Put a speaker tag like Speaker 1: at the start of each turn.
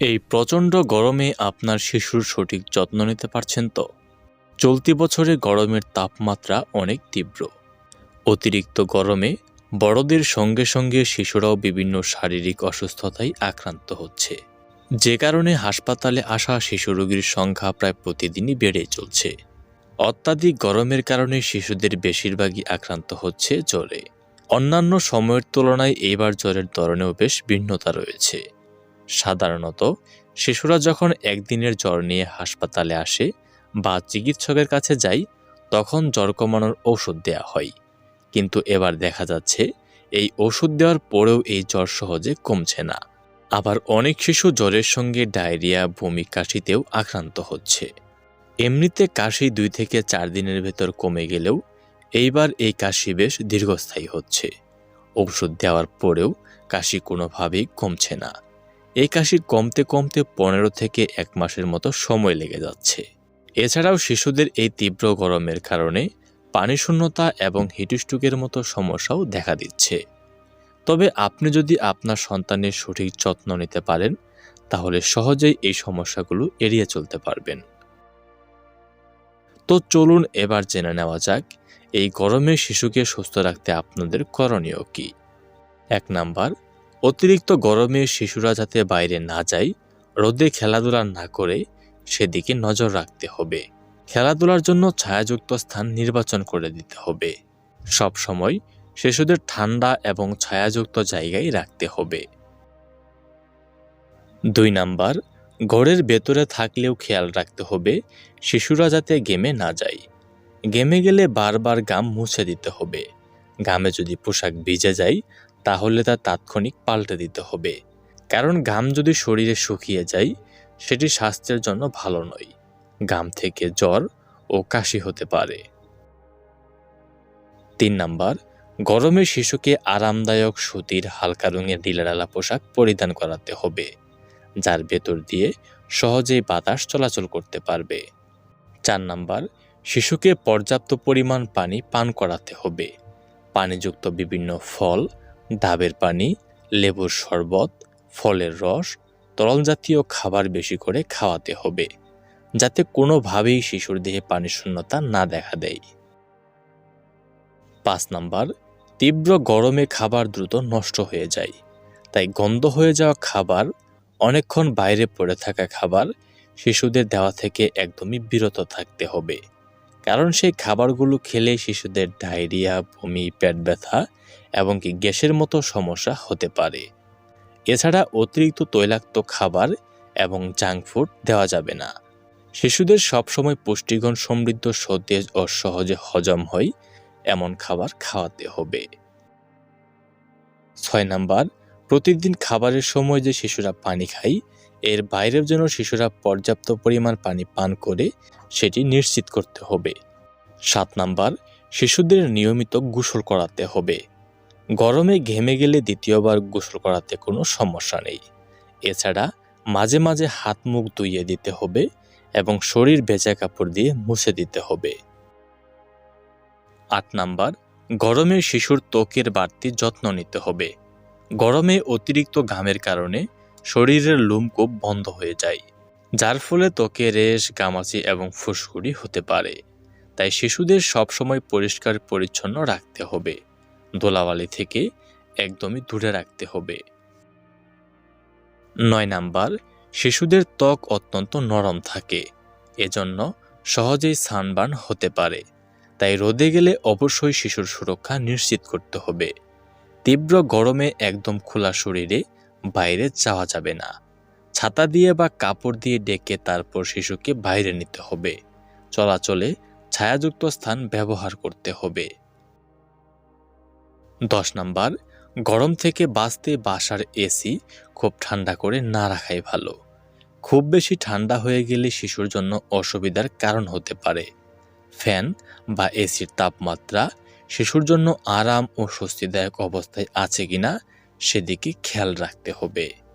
Speaker 1: এই প্রচণ্ড গরমে আপনার শিশুর সঠিক যত্ন নিতে পারছেন তো। চলতি বছরে গরমের তাপমাত্রা অনেক তীব্র। অতিরিক্ত গরমে বড়দের সঙ্গে সঙ্গে শিশুরাও বিভিন্ন শারীরিক অসুস্থতায় আক্রান্ত হচ্ছে। যে কারণে হাসপাতালে আসা শিশু রোগীর সংখ্যা প্রায় প্রতিদিনই বেড়ে চলছে। অত্যাধিক গরমের কারণে শিশুদের বেশিরভাগই আক্রান্ত হচ্ছে জ্বরে। অন্যান্য সময়ের তুলনায় এইবার জ্বরের ধরনেও বেশ ভিন্নতা রয়েছে। সাধারণত শিশুরা যখন একদিনের জ্বর নিয়ে হাসপাতালে আসে বা চিকিৎসকের কাছে যায়, তখন জ্বর কমানোর ওষুধ দেওয়া হয়। কিন্তু এবার দেখা যাচ্ছে, এই ওষুধ দেওয়ার পরেও এই জ্বর সহজে কমছে না। আবার অনেক শিশু জ্বরের সঙ্গে ডায়রিয়া, বমি, কাশিতেও আক্রান্ত হচ্ছে। এমনিতে কাশি দুই থেকে চার দিনের ভেতর কমে গেলেও এইবার এই কাশি বেশ দীর্ঘস্থায়ী হচ্ছে। ওষুধ দেওয়ার পরেও কাশি কোনোভাবেই কমছে না। এই কাশি কমতে কমতে পনেরো থেকে এক মাসের মতো সময় লেগে যাচ্ছে। এছাড়াও শিশুদের এই তীব্র গরমের কারণে পানি শূন্যতা এবং হিটস্ট্রোকের মতো সমস্যাও দেখা দিচ্ছে। তবে আপনি যদি আপনার সন্তানের সঠিক যত্ন নিতে পারেন, তাহলে সহজেই এই সমস্যাগুলো এড়িয়ে চলতে পারবেন। তো চলুন এবার জেনে নেওয়া যাক, এই গরমে শিশুকে সুস্থ রাখতে আপনাদের করণীয় কি? এক নাম্বার অতিরিক্ত গরমে শিশুরা যাতে বাইরে না যায়, রোদে খেলাধুলা না করে সেদিকে নজর রাখতে হবে। খেলাধুলার জন্য ছায়াযুক্ত স্থান নির্বাচন করে দিতে হবে। সব সময় শিশুদের ঠান্ডা এবং ছায়াযুক্ত জায়গায় রাখতে হবে। দুই নাম্বার, ঘরের ভেতরে থাকলেও খেয়াল রাখতে হবে শিশুরা যাতে গেমে না যায়। গেমে গেলে বারবার গাম মুছে দিতে হবে। গামে যদি পোশাক ভিজে যায়, তাহলে তা তাৎক্ষণিক পাল্টে দিতে হবে। কারণ ঘাম যদি শরীরে শুকিয়ে যায়, সেটি স্বাস্থ্যের জন্য ভালো নয়। ঘাম থেকে জ্বর ও কাশি হতে পারে। তিন নাম্বার, গরমে শিশুকে আরামদায়ক সুতির হালকা রঙের ঢিলাঢালা পোশাক পরিধান করাতে হবে, যার ভেতর দিয়ে সহজেই বাতাস চলাচল করতে পারবে। চার নাম্বার, শিশুকে পর্যাপ্ত পরিমাণ পানি পান করাতে হবে। পানিযুক্ত বিভিন্ন ফল, ডাবের পানি, লেবুর শরবত, ফলের রস, তরল জাতীয় খাবার বেশি করে খাওয়াতে হবে, যাতে কোনোভাবেই শিশুর দেহে পানি শূন্যতা না দেখা দেয়। পাঁচ নাম্বার, তীব্র গরমে খাবার দ্রুত নষ্ট হয়ে যায়, তাই গন্ধ হয়ে যাওয়া খাবার, অনেকক্ষণ বাইরে পড়ে থাকা খাবার শিশুদের দেওয়া থেকে একদমই বিরত থাকতে হবে। কারণ সেই খাবারগুলো খেলে শিশুদের ডায়রিয়া, বমি, পেট ব্যথা এবং কি গ্যাসের মতো সমস্যা হতে পারে। এছাড়া অতিরিক্ত তৈলাক্ত খাবার এবং জাঙ্ক ফুড দেওয়া যাবে না। শিশুদের সবসময় পুষ্টিগুণ সমৃদ্ধ সতেজ ও সহজে হজম হয় এমন খাবার খাওয়াতে হবে। ছয় নাম্বার, প্রতিদিন খাবারের সময় যে শিশুরা পানি খায় এর বাইরের জন্য শিশুরা পর্যাপ্ত পরিমাণ পানি পান করে সেটি নিশ্চিত করতে হবে। সাত নাম্বার, শিশুদের নিয়মিত গোসল করাতে হবে। গরমে ঘেমে গেলে দ্বিতীয়বার গোসল করাতে কোনো সমস্যা নেই। এছাড়া মাঝে মাঝে হাত মুখ ধুইয়ে দিতে হবে এবং শরীর ভেজা কাপড় দিয়ে মুছে দিতে হবে। আট নাম্বার, গরমে শিশুর ত্বকের বাড়তি যত্ন নিতে হবে। গরমে অতিরিক্ত ঘামের কারণে শরীরের লোমকূপ বন্ধ হয়ে যায়, যার ফলে ত্বকে রেশ গামাচি এবং ফুসকুড়ি হতে পারে। তাই শিশুদের সবসময় পরিষ্কার পরিচ্ছন্ন রাখতে হবে। দোলাবালি থেকে একদমই দূরে রাখতে হবে। নয় নাম্বার, শিশুদের ত্বক অত্যন্ত নরম থাকে। এজন্য সহজেই সানবার্ন হতে পারে। তাই রোদে গেলে অবশ্যই শিশুর সুরক্ষা নিশ্চিত করতে হবে। তীব্র গরমে একদম খোলা শরীরে বাইরে যাওয়া যাবে না। ছাতা দিয়ে বা কাপড় দিয়ে ডেকে তারপর শিশুকে বাইরে নিতে হবে। চলাচলে ছায়াযুক্ত স্থান ব্যবহার করতে হবে। দশ নাম্বার, গরম থেকে বাঁচতে বাসার এসি খুব ঠান্ডা করে না রাখাই ভালো। খুব বেশি ঠান্ডা হয়ে গেলে শিশুর জন্য অসুবিধার কারণ হতে পারে। ফ্যান বা এসির তাপমাত্রা শিশুর জন্য আরাম ও স্বস্তিদায়ক অবস্থায় আছে কিনা সেদিকে খেয়াল রাখতে হবে।